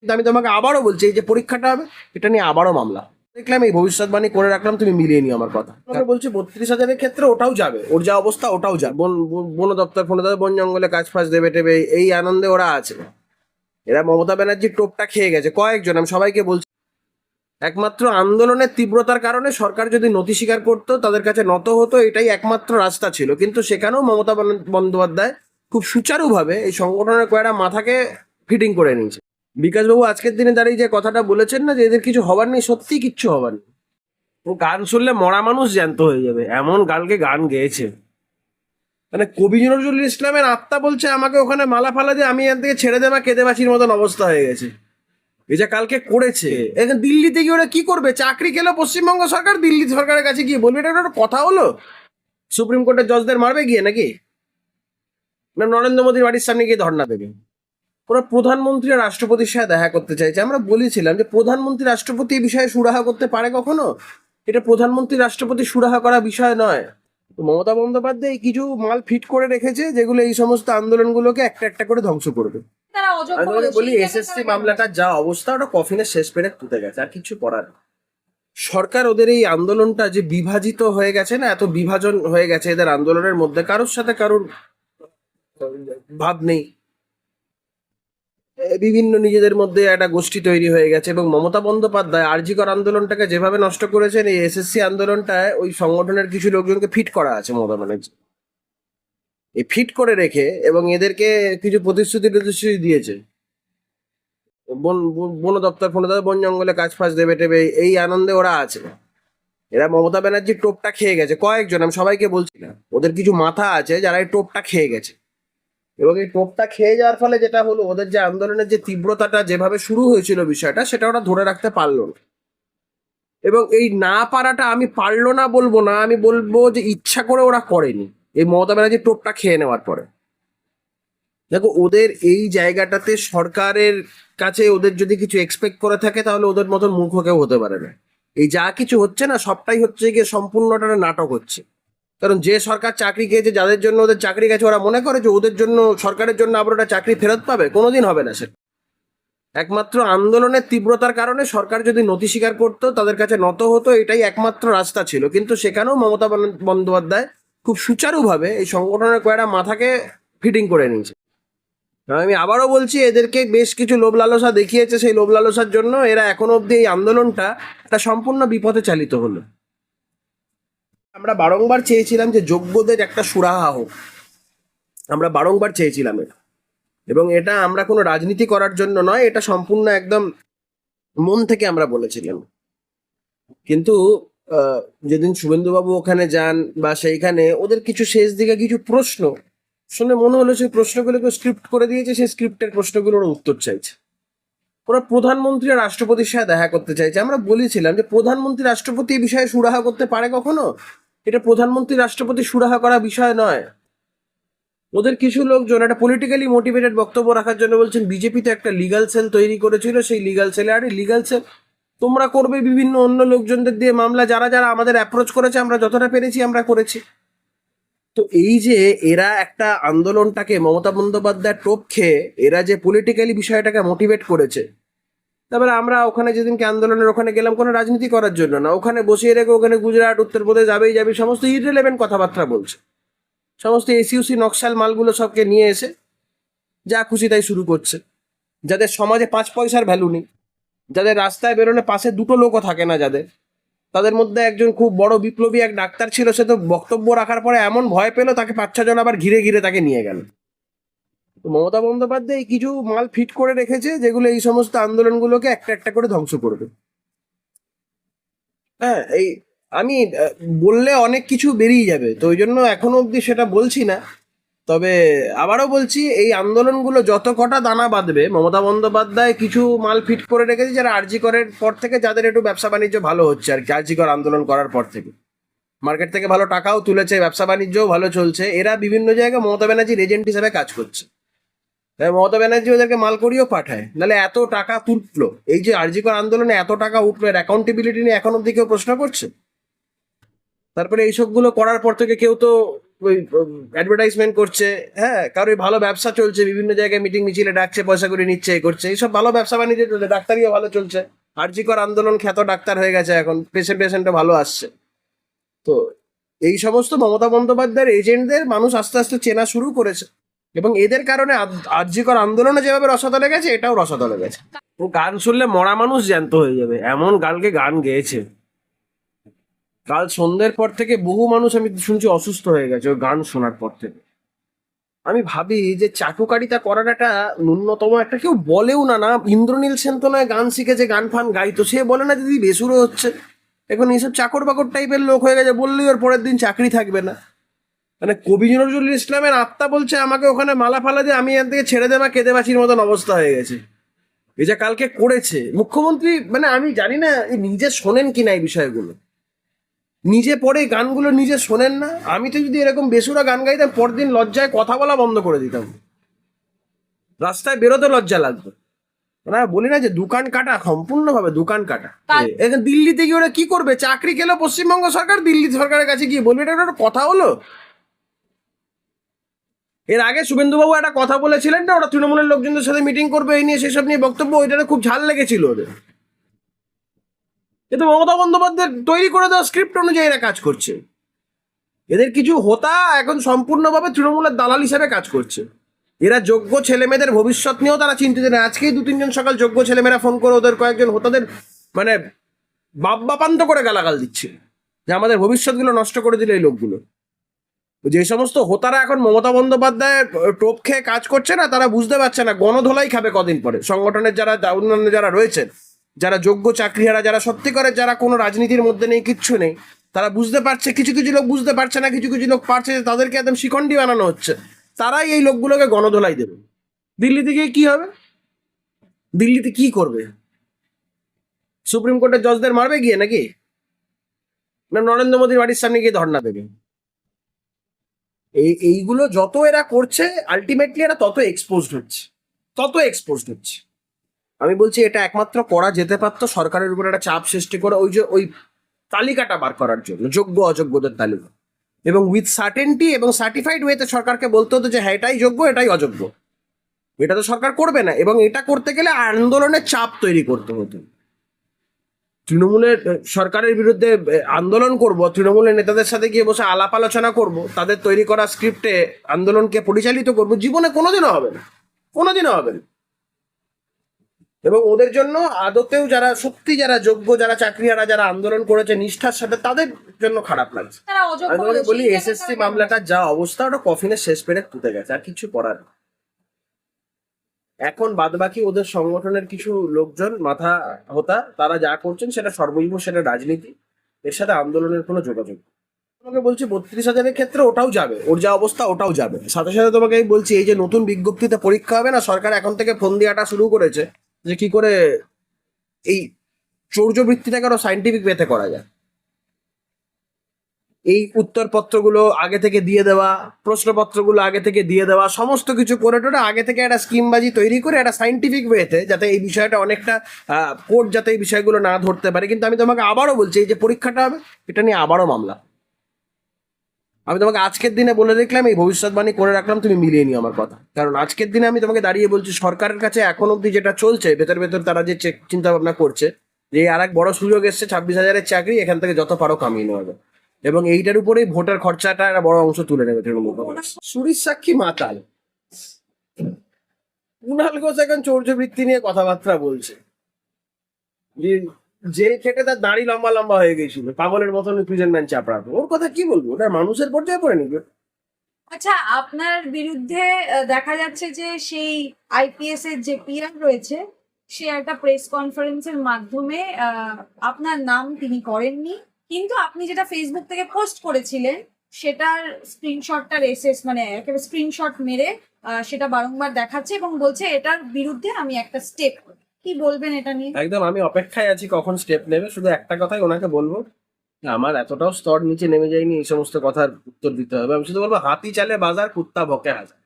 কিন্তু আমি তোমাকে আবারও বলছি, এই যে পরীক্ষাটা হবে, এটা নিয়ে আবারও মামলা। দেখলাম এই ভবিষ্যৎবাণী করে রাখলাম, তুমি মিলিয়ে নিও আমার কথা। আমি বলছি, বত্রিশ হাজারের ক্ষেত্রে ওটাও যাবে, ওর যা অবস্থা ওটাও যাবে। বন, বন- বন দপ্তর ফোন দপ্তর, বন জঙ্গলে কাজ ফাজ দেবে টেবে, এই আনন্দে ওরা আছে। এরা মমতা ব্যানার্জির টোপটা খেয়ে গেছে, কয়েকজন, আমি সবাইকে বলছি। একমাত্র আন্দোলনের তীব্রতার কারণে সরকার যদি নথি স্বীকার করতো, তাদের কাছে নত হতো, এটাই একমাত্র রাস্তা ছিল। কিন্তু সেখানেও মমতা বন্দ্যোপাধ্যায় খুব সুচারুভাবে এই সংগঠনের কয়েকটা মাথাকে ফিটিং করে নিয়েছে। বিকাশবাবু, আজকের দিনে দাঁড়িয়ে যে কথাটা বলেছেন না যে এদের কিছু হবার নেই, সত্যি কিচ্ছু হবার নেই। ও গান শুনলে মরা মানুষ জ্যান্ত হয়ে যাবে, এমন গালকে গান গেয়েছে। মানে কবি নজরুল ইসলামের আত্মা বলছে, আমাকে ওখানে মালা ফালা দিয়ে আমি এখান থেকে ছেড়ে দেবা, কেঁদে বাঁচির মতন অবস্থা হয়ে গেছে। যে কালকে করেছে। এখানে দিল্লিতে গিয়ে ওরা কি করবে? চাকরি খেলো পশ্চিমবঙ্গ সরকার, দিল্লি সরকারের কাছে গিয়ে বলবে, এটা একটা কথা হলো? সুপ্রিম কোর্টের জজদের মারবে গিয়ে নাকি? না, নরেন্দ্র মোদীর বাড়ির সামনে গিয়ে ধর্ণা দেবে। ওরা প্রধানমন্ত্রী আর রাষ্ট্রপতির সাথে দেখা করতে চাইছে। আমরা বলেছিলাম যে প্রধানমন্ত্রী রাষ্ট্রপতি এই বিষয়ে সুরাহা করতে পারে কখনো? এটা প্রধানমন্ত্রী রাষ্ট্রপতি সুরাহা করা বিষয় নয়। তো মমতা বন্দ্যোপাধ্যায় এই কিছু মাল ফিট করে রেখেছে যেগুলো এই সমস্ত আন্দোলনগুলোকে একটা একটা করে ধ্বংস করবে। আমি বলি এসএসসি মামলাটার যা অবস্থা ওটা কফিনের শেষ পেরে পুঁতে গেছে আর কিছু করার। সরকার ওদের এই আন্দোলনটা যে বিভাজিত হয়ে গেছে না এত বিভাজন হয়ে গেছে এদের আন্দোলনের মধ্যে কারোর সাথে কারোর ভাব নেই। বিভিন্ন নিজেদের মধ্যে একটা গোষ্ঠী তৈরি হয়ে গেছে এবং মমতা বন্দ্যোপাধ্যায় আরজিকর আন্দোলনটাকে যেভাবে নষ্ট করেছেন, এই এসএসসি আন্দোলনটায় ওই সংগঠনের কিছু লোকজনকে ফিট করা আছে মমতা ব্যানার্জি। এই ফিট করে রেখে এবং এদেরকে কিছু প্রতিশ্রুতি প্রতিশ্রুতি দিয়েছে। বন, বন- দপ্তর ফোন দপ্তর বন জঙ্গলে কাজ ফাজ দেবে টেবে, এই আনন্দে ওরা আছে। এরা মমতা ব্যানার্জির টোপটা খেয়ে গেছে। কয়েকজন, আমি সবাইকে বলছি না, ওদের কিছু মাথা আছে যারা এই টোপটা খেয়ে গেছে। এবং এই টোপটা খেয়ে যাওয়ার ফলে যেটা হলো, ওদের যে আন্দোলনের যে তীব্রতাটা যেভাবে শুরু হয়েছিল বিষয়টা, সেটা ওরা ধরে রাখতে পারল না। এবং এই না পারাটা আমি পারল না বলব না, আমি বলব যে ইচ্ছা করে ওরা করেনি। এই মমতা ব্যানার্জির টোপটা খেয়ে নেওয়ার পরে। দেখো, ওদের এই জায়গাটাতে সরকারের কাছে ওদের যদি কিছু এক্সপেক্ট করে থাকে, তাহলে ওদের মতন মূর্খ কেউ হতে পারে না। এই যা কিছু হচ্ছে না, সবটাই হচ্ছে গিয়ে সম্পূর্ণটা নাটক হচ্ছে। কারণ যে সরকার চাকরি খেয়েছে, যাদের জন্য ওদের চাকরি গেছে, ওরা মনে করে যে ওদের জন্য, সরকারের জন্য আবার ওটা চাকরি ফেরত পাবে। কোনোদিন হবে না সেটা একমাত্র আন্দোলনের তীব্রতার কারণে সরকার যদি নথি স্বীকার করতো, তাদের কাছে নত হতো, এটাই একমাত্র রাস্তা ছিল। কিন্তু সেখানেও মমতা বন্দ্যোপাধ্যায় খুব সুচারুভাবে এই সংগঠনের কয়েকটা মাথাকে ফিটিং করে নিয়েছে। আমি আবারও বলছি, এদেরকে বেশ কিছু লোভ লালসা দেখিয়েছে। সেই লোভ লালসার জন্য এরা এখনও অবধি এই আন্দোলনটা একটা সম্পূর্ণ বিপথে চালিত হলো। আমরা বারংবার চেয়েছিলাম যে যোগ্যদের একটা সুরাহা হোক। আমরা বারংবার চেয়েছিলাম এটা। এবং এটা আমরা কোনো রাজনীতি করার জন্য নয়, এটা সম্পূর্ণ একদম মন থেকে আমরা বলেছিলাম। কিন্তু যেদিন শুভেন্দুবাবু ওখানে যান বা সেইখানে, ওদের কিছু শেষ দিকে কিছু প্রশ্ন, শুনে মনে হলো সেই প্রশ্নগুলোকে স্ক্রিপ্ট করে দিয়েছে, সেই স্ক্রিপ্টের প্রশ্নগুলোর উত্তর চাইছে। ওরা প্রধানমন্ত্রী রাষ্ট্রপতির সাথে দেখা করতে চাইছে। আমরা বলেছিলাম যে প্রধানমন্ত্রী, রাষ্ট্রপতি এই বিষয়ে সুরাহা করতে পারে কখনো? এটা প্রধানমন্ত্রী রাষ্ট্রপতি সুরাহা করা বিষয় নয়। ওদের কিছু লোকজন, একটা পলিটিক্যালি মোটিভেটেড বক্তব্য রাখার জন্য বলছেন বিজেপিতে একটা লিগাল সেল তৈরি করেছিল, সেই লিগাল সেলে আরে লিগাল সেল তোমরা করবে বিভিন্ন অন্য লোকজনদের দিয়ে মামলা, যারা যারা আমাদের অ্যাপ্রোচ করেছে, আমরা যতটা পেরেছি, আমরা করেছি। তো এই যে এরা একটা আন্দোলনটাকে মমতা বন্দ্যোপাধ্যায় টোপ খেয়ে এরা যে পলিটিক্যালি বিষয়টাকে মোটিভেট করেছে তারপরে আমরা ওখানে যেদিনকে আন্দোলনের ওখানে গেলাম কোনো রাজনীতি করার জন্য না। ওখানে বসিয়ে রেখে ওখানে গুজরাট, উত্তরপ্রদেশ, যাবেই যাবে সমস্ত ইররিলেভেন্ট কথাবার্তা বলছে। সমস্ত এসইউসি নকশাল মালগুলো সবকে নিয়ে এসে যা খুশি তাই শুরু করছে। যাদের সমাজে পাঁচ পয়সার ভ্যালু নেই, যাদের রাস্তায় বেরোলে পাশে দুটো লোকও থাকে না যাদের। তাদের মধ্যে একজন খুব বড় বিপ্লবী এক ডাক্তার ছিল, সে তো বক্তব্য রাখার পরে এমন ভয় পেল, তাকে পাঁচ ছজন আবার ঘিরে ঘিরে তাকে নিয়ে গেল। মমতা বন্দ্যোপাধ্যায় কিছু মাল ফিট করে রেখেছে যেগুলো এই সমস্ত আন্দোলনগুলোকে একটা একটা করে ধ্বংস করবে। হ্যাঁ এই আমি বললে অনেক কিছু বেরিয়ে যাবে, তো ওই জন্য এখনও অবধি সেটা বলছি না। তবে আবারও বলছি, এই আন্দোলনগুলো যত কটা দানা বাঁধবে, মমতা বন্দ্যোপাধ্যায় কিছু মাল ফিট করে রেখেছে যারা আরজি করের পর থেকে যাদের একটু ব্যবসা বাণিজ্য ভালো হচ্ছে আর কি, আরজি কর আন্দোলন করার পর থেকে। মার্কেট থেকে ভালো টাকাও তুলেছে, ব্যবসা বাণিজ্যও ভালো চলছে। এরা বিভিন্ন জায়গায় মমতা ব্যানার্জির এজেন্ট হিসাবে কাজ করছে। মমতা ব্যানার্জি ওদেরকে মাল করিয়েও পাঠায়। নাহলে এত টাকা তুললো। এই যে আরজিকর আন্দোলনে এত টাকা উঠল এর অ্যাকাউন্টেবিলিটি নিয়ে এখন অব্দি কেউ প্রশ্ন করছে? তারপরে এইসবগুলো করার পর থেকে কেউ তো ওই অ্যাডভার্টাইজমেন্ট করছে। হ্যাঁ কারোর ভালো ব্যবসা চলছে, বিভিন্ন জায়গায় মিটিং মিছিলে ডাকছে, পয়সা করে নিচ্ছে করছে। এইসব ভালো ব্যবসা বাণিজ্য চলছে, ডাক্তারিও ভালো চলছে। আর্জিকর আন্দোলন খ্যাত ডাক্তার হয়ে গেছে এখন পেশেন্ট পেশেন্টও ভালো আসছে। তো এই সমস্ত মমতা বন্দ্যোপাধ্যায়ের এজেন্টদের মানুষ আস্তে আস্তে চেনা শুরু করেছে। এবং এদের কারণে আর্যিকর আন্দোলনে যেভাবে রসাতলে গেছে, এটাও রসাতলে গেছে। ও গান শুনলে মরা মানুষ জ্যান্ত হয়ে যাবে, এমন গানকে গান গেয়েছে। কাল সন্ধ্যের পর থেকে বহু মানুষ আমি শুনছি অসুস্থ হয়ে গেছে ওই গান শোনার পর থেকে। আমি ভাবি যে চাটুকারিতা করার একটা ন্যূনতম একটা কেউ বলেও না না? ইন্দ্রনীল সেন তো নয় গান শিখেছে, গান ফান গাইতো, সে বলে না দিদি বেসুরো হচ্ছে। এখন এইসব চাকর বাকর টাইপের লোক হয়ে গেছে, বললেই ওর পরের দিন চাকরি থাকবে না। মানে কবি নজরুল ইসলামের আত্মা বলছে আমাকে ওখানে মালা ফালা দিয়ে আমি এখান থেকে ছেড়ে দেবা কেঁদে বাঁচির মতন অবস্থা হয়ে গেছে। এই যে কালকে করেছে। মুখ্যমন্ত্রী মানে আমি জানি না নিজে শোনেন কিনা এই বিষয়গুলো। নিজে পড়ে গানগুলো নিজে শোনেন না। আমি তো যদি এরকম বেসুরা গান গাইতাম পরদিন লজ্জায় কথা বলা বন্ধ করে দিতাম। রাস্তায় বেরোতে লজ্জা লাগতো। না বলি না যে দোকান কাটা সম্পূর্ণভাবে দোকান কাটা। এখন দিল্লিতে গিয়ে ওরা কি করবে? চাকরি খেলো পশ্চিমবঙ্গ সরকার দিল্লি সরকারের কাছে গিয়ে বলবে এটা একটা কথা হলো? এর আগে শুভেন্দুবাবু একটা কথা বলেছিলেন না, ওরা তৃণমূলের লোকজনদের সাথে মিটিং করবে, এই নিয়ে সেসব নিয়ে বক্তব্য, ওইটাতে খুব ঝাল লেগেছিল ওদের। কিন্তু মমতা বন্দ্যোপাধ্যায় তৈরি করে দেওয়া স্ক্রিপ্ট অনুযায়ী এরা কাজ করছে। এদের কিছু হোতা এখন সম্পূর্ণভাবে তৃণমূলের দালাল হিসাবে কাজ করছে। এরা যোগ্য ছেলেমেয়েদের ভবিষ্যৎ নিয়েও তারা চিন্তিত না আজকেই দু তিনজন সকাল যোগ্য ছেলেমেয়েরা ফোন করে ওদের কয়েকজন হোতাদের মানে বাপ বাপান্ত করে গালাগাল দিচ্ছে। যে আমাদের ভবিষ্যৎগুলো নষ্ট করে দিল এই লোকগুলো। যে সমস্ত হোতারা এখন মমতা বন্দ্যোপাধ্যায়ের টোপ খেয়ে কাজ করছে না, তারা বুঝতে পারছে না গণধোলাই খাবে কদিন পরে। সংগঠনের যারা, অন্যান্য যারা রয়েছেন যারা যোগ্য চাকরিহারা, যারা সত্যিকারের যারা কোনো রাজনীতির মধ্যে নেই, কিচ্ছু নেই, তারা বুঝতে পারছে, কিছু কিছু লোক বুঝতে পারছে না, কিছু কিছু লোক পারছে যে তাদেরকে একদম শিখণ্ডি বানানো হচ্ছে। তারাই এই লোকগুলোকে গণধোলাই দেবে। দিল্লিতে গিয়ে কি হবে? দিল্লিতে কি করবে? সুপ্রিম কোর্টের জজদের মারবে গিয়ে নাকি? না, নরেন্দ্র মোদীর বাড়ির সামনে গিয়ে ধর্ণা দেবে। এই, এইগুলো যত এরা করছে আলটিমেটলি এরা তত এক্সপোজড হচ্ছে। তত এক্সপোজড হচ্ছে। আমি বলছি, এটা একমাত্র করা যেতে পারতো, সরকারের উপর একটা চাপ সৃষ্টি করে ওই যে, ওই তালিকাটা বার করার জন্য, যোগ্য, অযোগ্যদের তালিকা। এবং উইথ সার্টেনটি এবং সার্টিফাইড ওয়েতে সরকারকে বলতে হতো যে হ্যাঁ এটাই যোগ্য, এটাই অযোগ্য। এটা তো সরকার করবে না। এবং এটা করতে গেলে আন্দোলনের চাপ তৈরি করতে হতো। তৃণমূলের সরকারের বিরুদ্ধে আন্দোলন করব তৃণমূলের নেতাদের সাথে গিয়ে বসে আলাপ আলোচনা করব তাদের তৈরি করা স্ক্রিপ্টে আন্দোলনকে পরিচালিত করব জীবনে কোনোদিনও হবে না। কোনোদিনও হবে না। এবং ওদের জন্য আদতেও যারা সত্যি যারা যোগ্য যারা চাকরিহারা যারা আন্দোলন করেছে নিষ্ঠার সাথে তাদের জন্য খারাপ লাগছে। আমি বলি এসএসসি মামলাটার যা অবস্থা ওটা কফিনের শেষ পেরে পুঁতে গেছে আর কিছু করার নেই। এখন বাদবাকি ওদের সংগঠনের কিছু লোকজন, মাথা হতা, তারা যা করছেন সেটা সর্বৈব সেটা রাজনীতি। এর সাথে আন্দোলনের কোনো যোগাযোগ। তোমাকে বলছি বত্রিশ হাজারের ক্ষেত্রে ওটাও যাবে। ওর যা অবস্থা ওটাও যাবে। সাথে সাথে তোমাকে আমি বলছি, এই যে নতুন বিজ্ঞপ্তিতে পরীক্ষা হবে না, সরকার এখন থেকে ফোন দেওয়াটা শুরু করেছে যে কি করে এই চৌর্যবৃত্তিটাকে আরও সাইন্টিফিক ওয়েতে করা যায়। এই উত্তরপত্রগুলো আগে থেকে দিয়ে দেওয়া, প্রশ্নপত্রগুলো আগে থেকে দিয়ে দেওয়া, সমস্ত কিছু করে টোরে আগে থেকে একটা স্কিমবাজি তৈরি করে একটা সাইন্টিফিক ওয়েতে যাতে এই বিষয়টা অনেকটা কোর্ট যাতে এই বিষয়গুলো না ধরতে পারে। কিন্তু আমি তোমাকে আবারও বলছি, এই যে পরীক্ষাটা হবে, এটা নিয়ে আবারও মামলা। আমি তোমাকে আজকের দিনে বলে দেখলাম, এই ভবিষ্যৎবাণী করে রাখলাম, তুমি মিলিয়ে নিও আমার কথা। কারণ আজকের দিনে আমি তোমাকে দাঁড়িয়ে বলছি, সরকারের কাছে এখন অবধি যেটা চলছে, ভেতর ভেতর তারা যে চিন্তা ভাবনা করছে, যে আর এক বড় সুযোগ এসছে, ছাব্বিশ হাজারের চাকরি, এখান থেকে যত পারো কামিয়ে নেওয়া যায় এবং এইটার উপরেই ভোটার খরচাটা একটা বড় অংশ তুলে নেবে তৃণমূল কংগ্রেস। সুরির সাক্ষী মাতাল। কুণাল ঘোষ এখন চৌর্যবৃত্তি নিয়ে কথাবার্তা বলছে। যে জেল খেটে তার দাড়ি লম্বা লম্বা হয়ে গেছিল পাগলের মতন প্রিজন ম্যান চাপড়াতো ওর কথা কি বলব? ওটা মানুষের পর্যায়ে পড়ে নিবে আচ্ছা আপনার বিরুদ্ধে দেখা যাচ্ছে যে সেই আইপিএস এর যে পিআর রয়েছে সে একটা প্রেস কনফারেন্সের মাধ্যমে আহ, আপনার নাম তিনি করেননি। কিন্তু আপনি যেটা ফেসবুক থেকে পোস্ট করেছিলেন, সেটার স্ক্রিনশটটার এসএস মানে একেবারে স্ক্রিনশট মেরে সেটা বারংবার দেখাচ্ছে এবং বলছে এটার বিরুদ্ধে আমি একটা স্টেপ কি বলবেন এটা নিয়ে? একদম, আমি অপেক্ষায় আছি কখন স্টেপ নেবে। শুধু একটা কথাই ওনাকে বলব আমার এতটাও স্তর নিচে নেমে যায়নি, এই সমস্ত কথার উত্তর দিতে হবে। আমি শুধু বলব, হাতি চালে বাজার, কুত্তা ভকে হাজার।